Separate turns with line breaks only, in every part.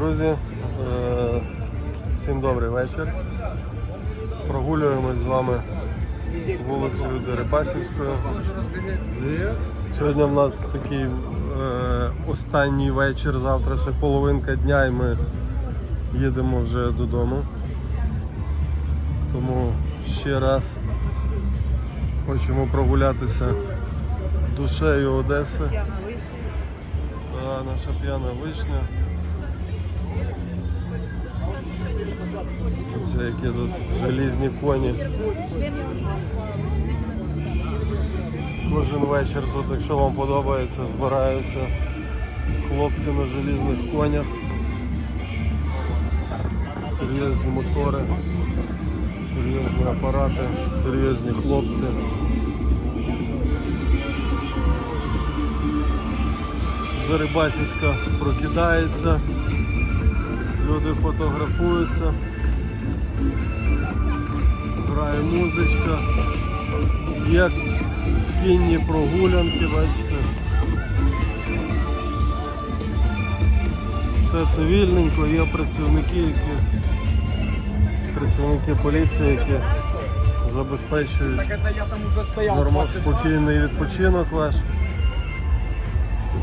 Друзі, е, всім добрий вечір. Прогулюємось з вами вулицею Дерибасівською. Сьогодні в нас такий е, останній вечір, завтра ще половинка дня і ми їдемо вже додому. Тому ще раз хочемо прогулятися душею Одеси. Та, наша п'яна вишня. Це які тут желізні коні. Кожен вечір тут, якщо вам подобається, збираються хлопці на желізних конях. Серйозні мотори, серйозні апарати, серйозні хлопці. Дерибасівська прокидається, люди фотографуються, грає музичка, є кінні прогулянки, бачите. Все цивільненько, є працівники, які працівники поліції, які забезпечують нормально спокійний відпочинок ваш,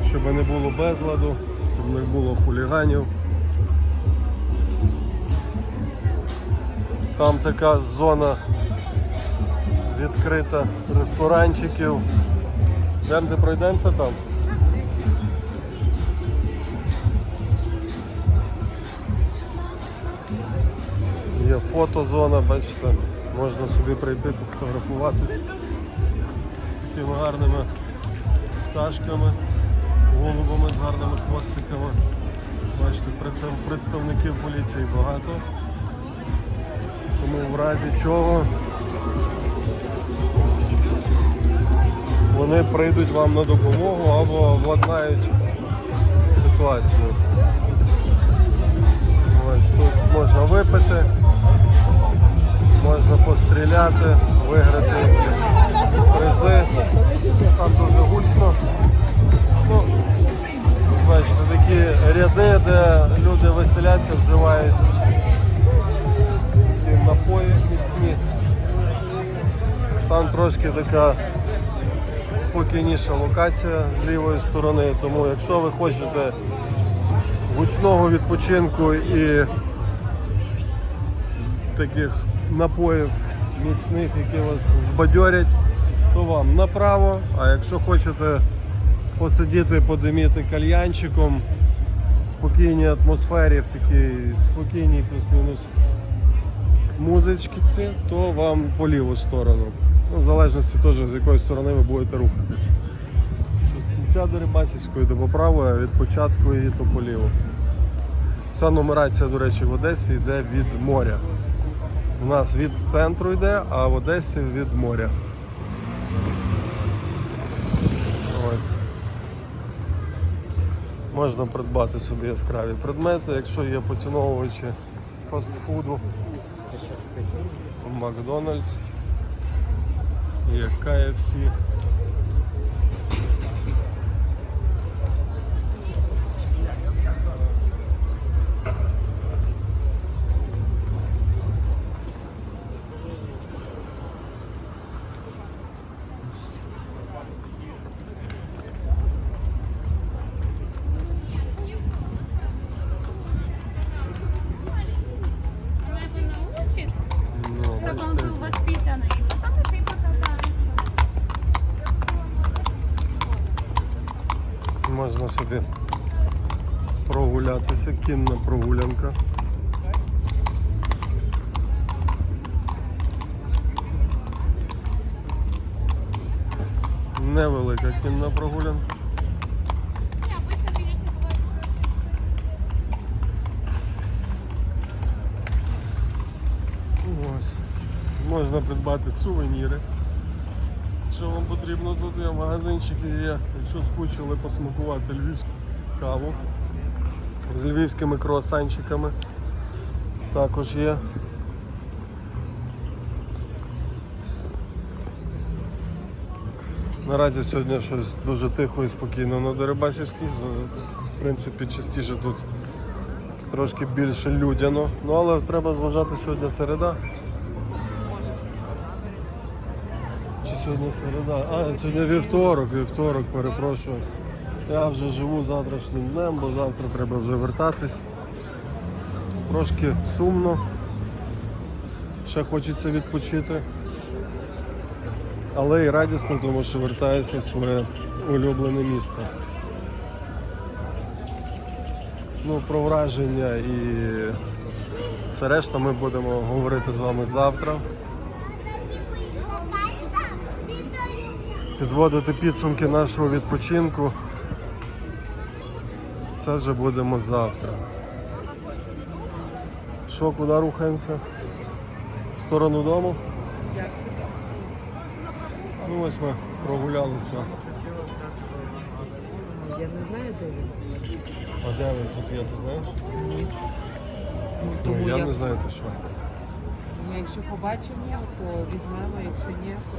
щоб не було безладу, щоб не було хуліганів. Там така зона відкрита ресторанчиків. Йдемо, де пройдемося там. Є фотозона, бачите, можна собі прийти пофотографуватися з такими гарними пташками, голубами з гарними хвостиками. Бачите, представ- представників поліції багато. Тому в разі чого вони прийдуть вам на допомогу або владнають ситуацію. Ось тут можна випити, можна постріляти, виграти якісь призи. Там дуже гучно. Ну, бачите, такі ряди, де люди веселяться, вживають Там трошки така спокійніша локація з лівої сторони, тому якщо ви хочете гучного відпочинку і таких напоїв міцних, які вас збадьорять, то вам направо. А якщо хочете посидіти, подиміти кальянчиком в спокійній атмосфері, в такій спокійній плюс-мінус музичці, то вам по ліву сторону. Ну, в залежності теж з якої сторони ви будете рухатися. Що з кінця до по праву, а від початку її то по ліву. Вся нумерація, до речі, в Одесі йде від моря. У нас від центру йде, а в Одесі від моря. Ось. Можна придбати собі яскраві предмети, якщо є поціновувачі фастфуду. Макдональдс, є KFC. Можна собі прогулятися, кінна прогулянка. Невелика кінна прогулянка. Ось. Можна придбати сувеніри. Що вам потрібно, тут є магазинчики є, якщо скучили посмакувати львівську каву з львівськими круасанчиками. Також є. Наразі сьогодні щось дуже тихо і спокійно на Дерибасівській. В принципі, частіше тут трошки більше людяно. Ну але треба зважати сьогодні середа. Сьогодні середа? А, сьогодні вівторок, вівторок, перепрошую. Я вже живу завтрашнім днем, бо завтра треба вже вертатись. Трошки сумно. Ще хочеться відпочити. Але і радісно, тому що вертаюся в своє улюблене місто. Ну, про враження і все решта ми будемо говорити з вами завтра. Підводити підсумки нашого відпочинку. Це вже будемо завтра. Що, куди рухаємося? В сторону дому? Ну ось ми прогулялися.
Я не знаю, де він.
А де він тут є, ти знаєш?
Ну,
Ну, я не знаю, то що.
тому якщо побачимо, то візьмемо, якщо ні, то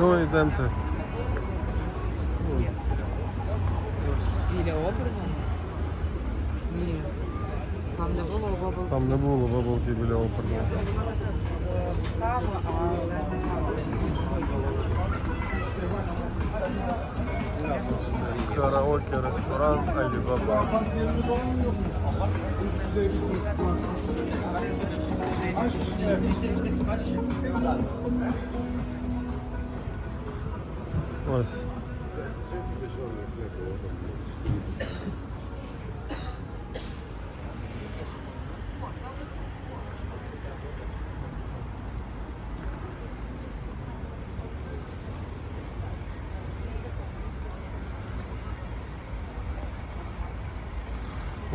Ну йдемте.
біля оберну. Ні. Там не було бабл
Там не було бабл-ті біля оперного.
кава, не
Караоке, ресторан, Алібаба. Ось.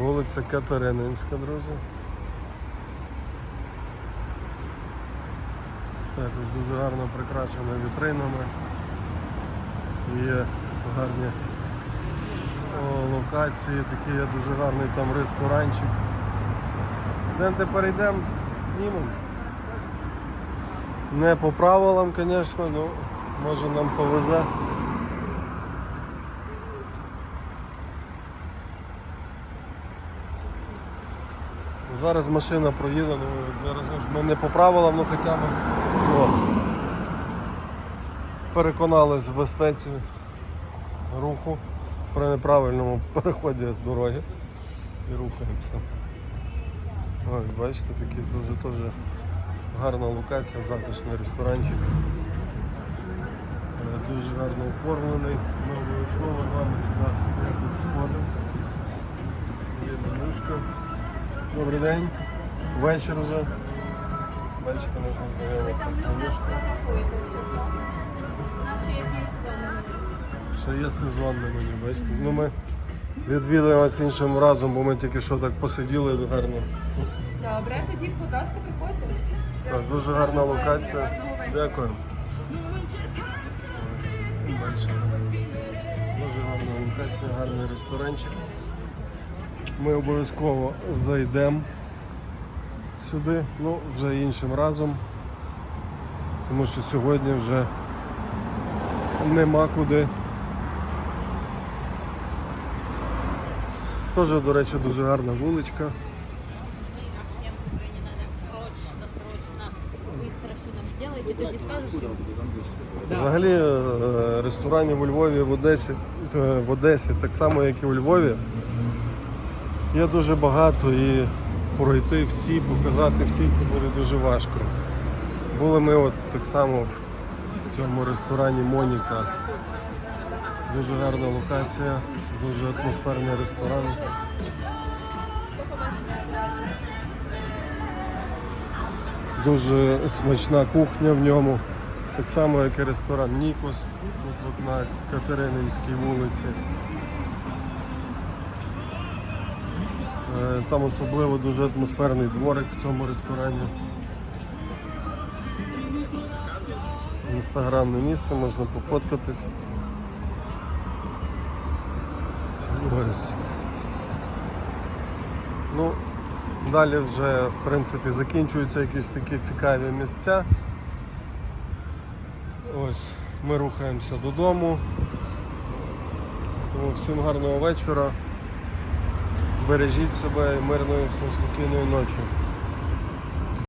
Вулиця Катерининська, друзі. Також дуже гарно прикрашена вітринами. Є гарні локації, такий є дуже гарний там ресторанчик. Йдемте перейдемо, знімемо. Не по правилам, звісно, ну може нам повезе. Зараз машина проїде, ну зараз ми не по правилам, ну хоча б о, переконалися в безпеці руху при неправильному переході дороги і рухаємося. Ось, бачите, такий дуже теж гарна локація, затишний ресторанчик. Е, Дуже гарно оформлений. Ми обов'язково з вами сюди якось сходимо. Є менюшка. Добрий день. Вечір уже. Бачите, можна знайомитися.
Наші які сезони.
Ще є сезонне меню, бачите. Ну, ми відвідуємо вас іншим разом, бо ми тільки що так посиділи гарно.
Добре, тоді, будь ласка, приходьте.
Так, дуже гарна локація. Дякую. Бачите. Дуже гарна локація, гарний ресторанчик Ми обов'язково зайдемо сюди, ну вже іншим разом. Тому що сьогодні вже нема куди. Теж, до речі, дуже гарна вуличка.
Всем, которые не надо срочно, срочно, быстро все нам сделайте. Ты же скажешь,
Взагалі е, ресторанів у Львові в Одесі, е, в Одесі, так само як і у Львові, є дуже багато і пройти всі, показати всі це буде дуже важко. Були ми от так само в цьому ресторані Моніка. Дуже гарна локація, дуже атмосферний ресторан. Дуже смачна кухня в ньому. Так само, як і ресторан Нікос, тут от на Катерининській вулиці. Там особливо дуже атмосферний дворик в цьому ресторані. Інстаграмне місце, можна пофоткатись. Ось. Ну, далі вже в принципі закінчуються якісь такі цікаві місця. Ось, ми рухаємося додому. Всім гарного вечора. Бережіть себе мирної всім спокійної ночі.